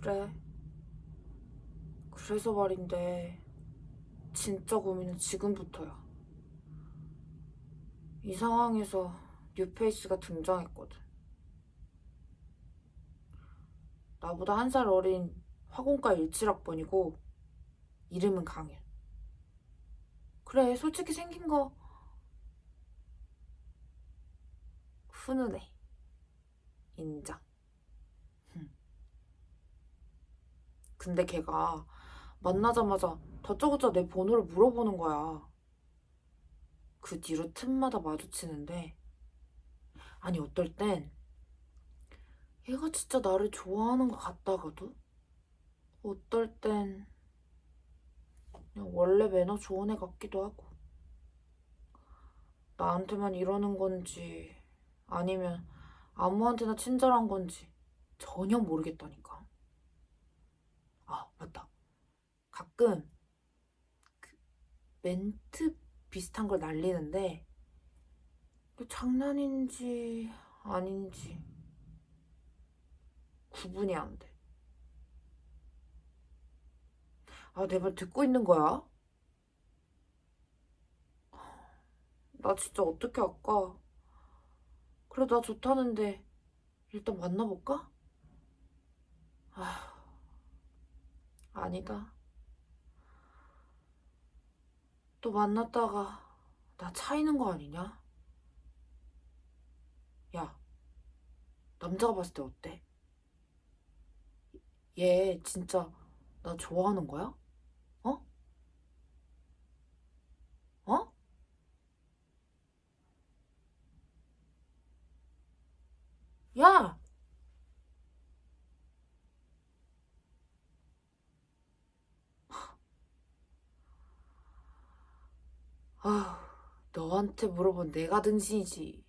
그래. 그래서 말인데, 진짜 고민은 지금부터야. 이 상황에서 뉴페이스가 등장했거든. 나보다 한 살 어린 화공과 17학번이고, 이름은 강일. 그래, 솔직히 생긴 거, 훈훈해. 인정. 근데 걔가 만나자마자 다짜고짜 내 번호를 물어보는 거야. 그 뒤로 틈마다 마주치는데, 아니, 어떨 땐, 얘가 진짜 나를 좋아하는 것 같다가도, 어떨 땐, 그냥 원래 매너 좋은 애 같기도 하고, 나한테만 이러는 건지, 아니면 아무한테나 친절한 건지 전혀 모르겠다니까. 아, 맞다. 가끔 그 멘트 비슷한 걸 날리는데 그 장난인지 아닌지 구분이 안 돼. 아, 내 말 듣고 있는 거야? 나 진짜 어떻게 할까? 그래, 나 좋다는데 일단 만나볼까? 아, 아니다. 또 만났다가 나 차이는 거 아니냐? 야, 남자가 봤을 때 어때? 얘 진짜 나 좋아하는 거야? 어? 어? 야! 아휴, 너한테 물어본 내가 등신이지.